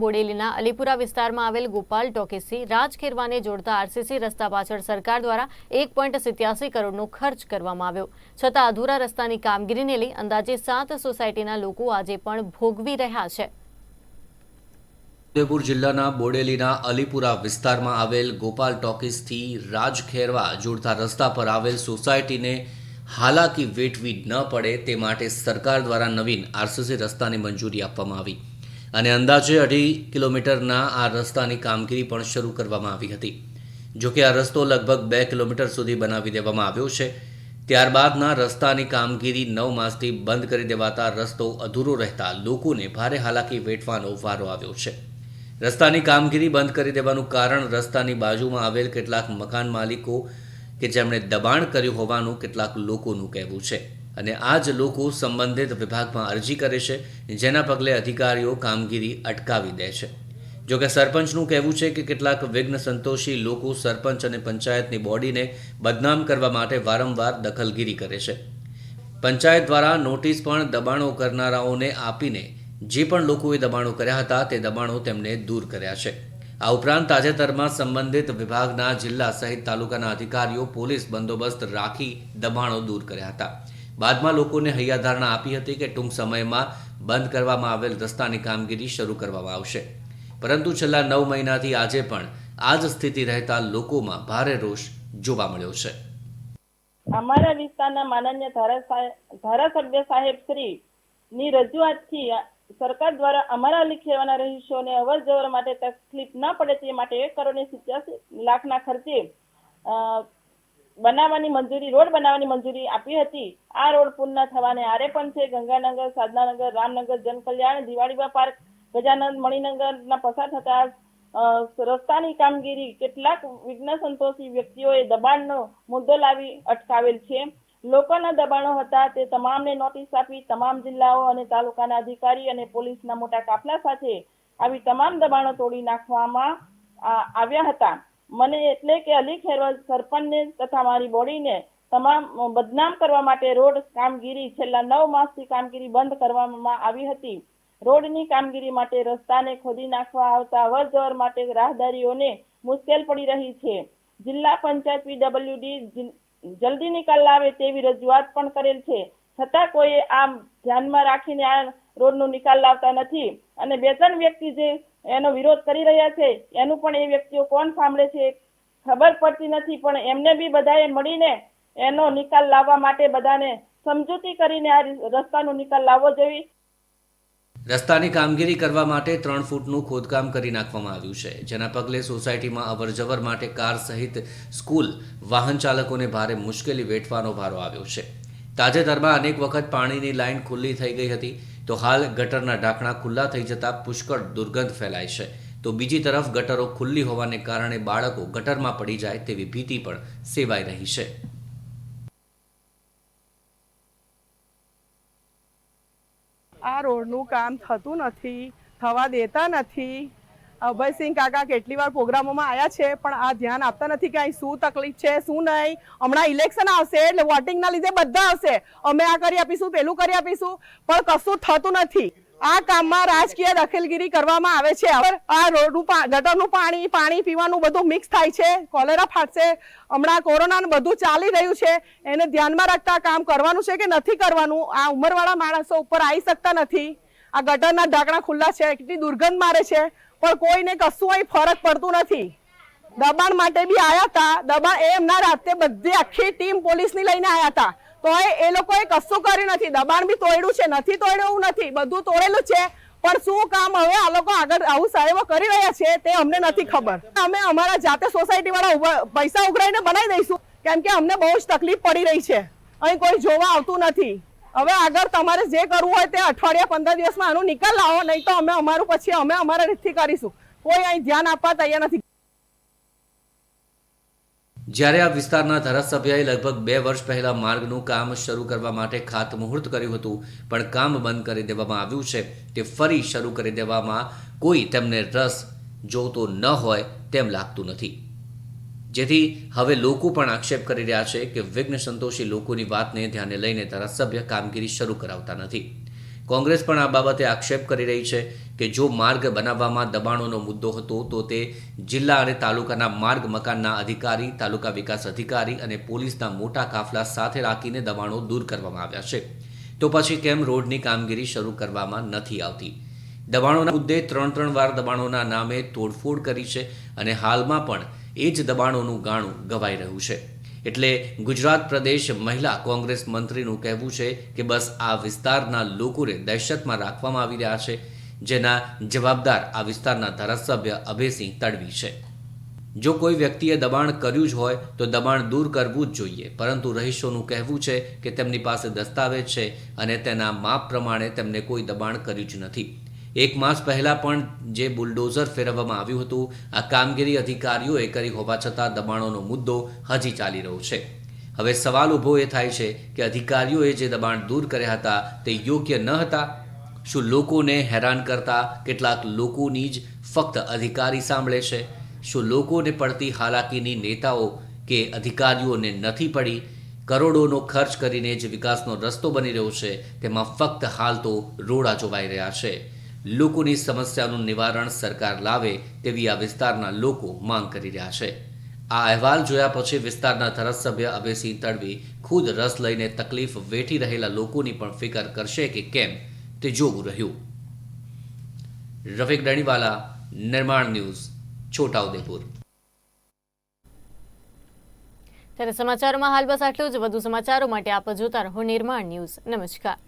બોડેલીના અલીપુરા વિસ્તારમાં આવેલ ગોપાલ ટોકીસથી રાજખેરવાને જોડતા આરસીસી રસ્તા પાછળ સરકાર દ્વારા એક પોઈન્ટ સિત્યાસી કરોડનો ખર્ચ કરવામાં આવ્યો. છતાં અધૂરા રસ્તાની કામગીરીને લઈ અંદાજે સાત સોસાયટીના લોકો આજે પણ ભોગવી રહ્યા છે. ઉદયપુર જિલ્લાના બોડેલીના અલીપુરા વિસ્તારમાં આવેલ ગોપાલ ટોકીસથી રાજખેરવા જોડતા રસ્તા પર આવેલ સોસાયટીને હાલાકી વેઠવી ન પડે તે માટે સરકાર દ્વારા નવીન આરસીસી રસ્તાની મંજૂરી આપવામાં આવી. અને અંદાજે અઢી કિલોમીટરના આ રસ્તાની કામગીરી પણ શરૂ કરવામાં આવી હતી. જોકે આ રસ્તો લગભગ બે કિલોમીટર સુધી બનાવી દેવામાં આવ્યો છે. ત્યારબાદના રસ્તાની કામગીરી નવ માસથી બંધ કરી દેવાતા રસ્તો અધૂરો રહેતા લોકોને ભારે હાલાકી વેઠવાનો વારો આવ્યો છે. રસ્તાની કામગીરી બંધ કરી દેવાનું કારણ રસ્તાની બાજુમાં આવેલ કેટલાક મકાન માલિકો કે જેમણે દબાણ કર્યું હોવાનું કેટલાક લોકોનું કહેવું છે. અને આ જ લોકો સંબંધિત વિભાગમાં અરજી કરે છે, જેના પગલે અધિકારીઓ કામગીરી અટકાવી દે છે. જોકે સરપંચનું કહેવું છે કે કેટલાક વિઘ્ન સંતોષી લોકો સરપંચ અને પંચાયતની બોડીને બદનામ કરવા માટે વારંવાર દખલગીરી કરે છે. પંચાયત દ્વારા નોટિસ પણ દબાણો કરનારાઓને આપીને જે પણ લોકોએ દબાણો કર્યા હતા તે દબાણો તેમને દૂર કર્યા છે. આ ઉપરાંત તાજેતરમાં સંબંધિત વિભાગના જિલ્લા સહિત તાલુકાના અધિકારીઓ પોલીસ બંદોબસ્ત રાખી દબાણો દૂર કર્યા હતા. બાદમાં લોકોને હૈયાધારણા આપી હતી કે ટૂંક સમયમાં બંધ કરવામાં આવેલ રસ્તાની કામગીરી શરૂ કરવામાં આવશે. પરંતુ છેલ્લા નવ મહિનાથી આજે પણ આ જ સ્થિતિ રહેતા લોકોમાં ભારે રોષ જોવા મળ્યો છે. અમારા વિસ્તારના માનનીય ધારાસા- ધારાસભ્ય સાહેબ શ્રી ની રજૂઆતથી સરકાર દ્વારા અમારા લીખેવાના રહીશોને અવર જવર માટે તકલીફ ન પડે તે માટે એક કરોડ સિત્યાસી લાખના ખર્ચે બનાવવાની મંજૂરી, રોડ બનાવવાની મંજૂરી આપી હતી. આ રોડ પૂર્ણ થવાને આરે પણ છે ગંગાનગર, સાધનાનગર, રામનગર, જનકલ્યાણ, દિવાળીબા પાર્ક, ગજાનંદ, મણિનગરના પસાર થતા રસ્તાની કામગીરી કેટલાક વિઘ્ન સંતોષી વ્યક્તિઓએ દબાણનો મુદ્દો લાવી અટકાવેલ છે. લોકોના દબાણો હતા તે તમામને નોટિસ આપી તમામ જિલ્લાઓ અને તાલુકાના અધિકારી અને પોલીસના મોટા કાફલા સાથે આવી તમામ દબાણો તોડી નાખવામાં આવ્યા હતા. મને એટલે કે અલી ખેરવા સરપંચને તથા મારી બોડીને તમામ બદનામ કરવા માટે રોડ કામગીરી છેલ્લા નવ માસથી કામગીરી બંધ કરવામાં આવી હતી. રોડની કામગીરી માટે રસ્તાને ખોદી નાખવા આવતા અવર જવર માટે રાહદારીઓને મુશ્કેલ પડી રહી છે. જિલ્લા પંચાયત પીડબ્લ્યુડી જલ્દી નિકાલ લાવે તેવી રજૂઆત પણ કરેલ છે. છતાં કોઈએ આમ ધ્યાનમાં રાખીને આ રોડનો નિકાલ લાવતા નથી. અને બે ત્રણ વ્યક્તિ જે એનો વિરોધ કરી રહ્યા છે, એનું પણ એ વ્યક્તિઓ કોણ સાંભળે છે ખબર પડતી નથી. પણ એમને બી બધાએ મળીને એનો નિકાલ લાવવા માટે બધાને સમજૂતી કરીને આ રસ્તાનો નિકાલ લાવવો જોઈએ. રસ્તાની કામગીરી કરવા માટે ત્રણ ફૂટનું ખોદકામ કરી નાખવામાં આવ્યું છે. જેના પગલે સોસાયટીમાં અવરજવર માટે કાર સહિત સ્કૂલ વાહન ચાલકોને ભારે મુશ્કેલી વેઠવાનો ભારો આવ્યો છે. તાજેતરમાં અનેક વખત પાણીની લાઇન ખુલ્લી થઈ ગઈ હતી. તો હાલ ગટરના ઢાંકણા ખુલ્લા થઈ જતા પુષ્કળ દુર્ગંધ ફેલાય છે. તો બીજી તરફ ગટરો ખુલ્લી હોવાને કારણે બાળકો ગટરમાં પડી જાય તેવી ભીતિ પણ સેવાઈ રહી છે. આ રોડનું કામ થતું નથી, થવા દેતા નથી. અભયસિંહ કાકા કેટલી વાર પ્રોગ્રામોમાં આવ્યા છે, પણ આ ધ્યાન આપતા નથી કે અહીં શું તકલીફ છે, શું નહીં. હમણાં ઇલેક્શન આવશે એટલે વોટિંગના લીધે બધા આવશે અમે આ કરી આપીશું, પેલું કરી આપીશું, પણ કશું થતું નથી. આ કામમાં રાજકીય દખલગીરી કરવામાં આવે છે. હવે આ રોડનું ગટરનું પાણી પાણી પીવાનું બધું મિક્સ થાય છે. કોલેરા ફાટશે. હમણાં કોરોનાનું બધું ચાલી રહ્યું છે. એને ધ્યાનમાં રાખતા કામ કરવાનું છે કે નથી કરવાનું? આ ઉંમરવાળા માણસો ઉપર આવી શકતા નથી. આ ગટરના ઢાંકણા ખુલ્લા છે, કેટલી દુર્ગંધ મારે છે. પણ કોઈને કશું અહીં ફરક પડતું નથી. દબાણ માટે બી આવ્યા હતા. દબાણ એમના રાતે બધી આખી ટીમ પોલીસની લઈને આયા હતા. તો એ લોકોએ કશું કર્યું નથી. દબાણ બી તોડ્યું છે, નથી તોડ્યું નથી. બધું તોડેલું છે. પણ શું કામ હવે આ લોકો આગળ આવું સાહેબો કરી રહ્યા છે તે અમને નથી ખબર. અમે અમારા જાતે સોસાયટી વાળા પૈસા ઉઘરાઈને બનાવી દઈશું. કેમ કે અમને બહુ જ તકલીફ પડી રહી છે. અહીં કોઈ જોવા આવતું નથી. હવે આગળ તમારે જે કરવું હોય તે અઠવાડિયા પંદર દિવસમાં આનું નિકાલ લાવો, નહીં તો અમે અમારું પછી અમે અમારા રીતથી કરીશું. કોઈ અહીં ધ્યાન આપવા તૈયાર નથી. જ્યારે આ વિસ્તારના ધારાસભ્યએ લગભગ બે વર્ષ પહેલા માર્ગનું કામ શરૂ કરવા માટે ખાતમુહૂર્ત કર્યું હતું, પણ કામ બંધ કરી દેવામાં આવ્યું છે તે ફરી શરૂ કરી દેવામાં કોઈ તેમને રસ જોતો ન હોય તેમ લાગતું નથી. જેથી હવે લોકો પણ આક્ષેપ કરી રહ્યા છે કે વિઘ્ન સંતોષી લોકોની વાતને ધ્યાને લઈને ધારાસભ્ય કામગીરી શરૂ કરાવતા નથી. કોંગ્રેસ પણ આ બાબતે આક્ષેપ કરી રહી છે કે જો માર્ગ બનાવવામાં દબાણોનો મુદ્દો હતો તો તે જિલ્લા અને તાલુકાના માર્ગ મકાનના અધિકારી, તાલુકા વિકાસ અધિકારી અને પોલીસના મોટા કાફલા સાથે રાખીને દબાણો દૂર કરવામાં આવ્યા છે. તો પછી કેમ રોડની કામગીરી શરૂ કરવામાં નથી આવતી? દબાણોના મુદ્દે ત્રણ ત્રણ વાર દબાણોના નામે તોડફોડ કરી છે અને હાલમાં પણ એ જ દબાણોનું ગાણું ગવાઈ રહ્યું છે. એટલે ગુજરાત પ્રદેશ મહિલા કોંગ્રેસ મંત્રીનું કહેવું છે કે બસ આ વિસ્તારના લોકોને દહેશતમાં રાખવામાં આવી રહ્યા છે, જેના જવાબદાર આ વિસ્તારના ધારાસભ્ય અભયસિંહ તડવી છે. જો કોઈ વ્યક્તિએ દબાણ કર્યું જ હોય, તો દબાણ દૂર કરવું જ જોઈએ. પરંતુ રહીશોનું કહેવું છે કે તેમની પાસે દસ્તાવેજ છે અને તેના માપ પ્રમાણે તેમને કોઈ દબાણ કર્યું જ નથી. એક માસ પહેલા પણ જે બુલડોઝર ફેરવવામાં આવ્યું હતું, આ કામગીરી અધિકારીઓએ કરી હોવા છતાં દબાણોનો મુદ્દો હજી ચાલી રહ્યો છે. હવે સવાલ ઊભો એ થાય છે કે અધિકારીઓએ જે દબાણ દૂર કર્યા હતા, તે યોગ્ય ન હતા? શું લોકોને હેરાન કરતા કેટલાક લોકોની જ ફક્ત અધિકારી સાંભળે છે? શું લોકોને પડતી હાલાકીની નેતાઓ કે અધિકારીઓને નથી પડી? કરોડોનો ખર્ચ કરીને જે વિકાસનો રસ્તો બની રહ્યો છે, તેમાં ફક્ત હાલ તો રોડા જોવાઈ રહ્યા છે. લોકોની સમસ્યાનું નિવારણ સરકાર લાવે તેવી આ વિસ્તારના લોકો માંગ કરી રહ્યા છે. આ અહેવાલ જોયા પછી વિસ્તારના ધારાસભ્ય અભયસિંહ તડવી ખુદ રસ લઈને તકલીફ વેઠી રહેલા લોકોની પણ ફિકર કરશે કે કેમ તે જોવું રહ્યું. રફીક ડણીવાલા, નિર્માણ ન્યૂઝ, છોટાઉદેપુર. ત્યારે સમાચારોમાં હાલ બસ આટલું જ. વધુ સમાચારો માટે આપ જોતા રહો નિર્માણ ન્યૂઝ. નમસ્કાર.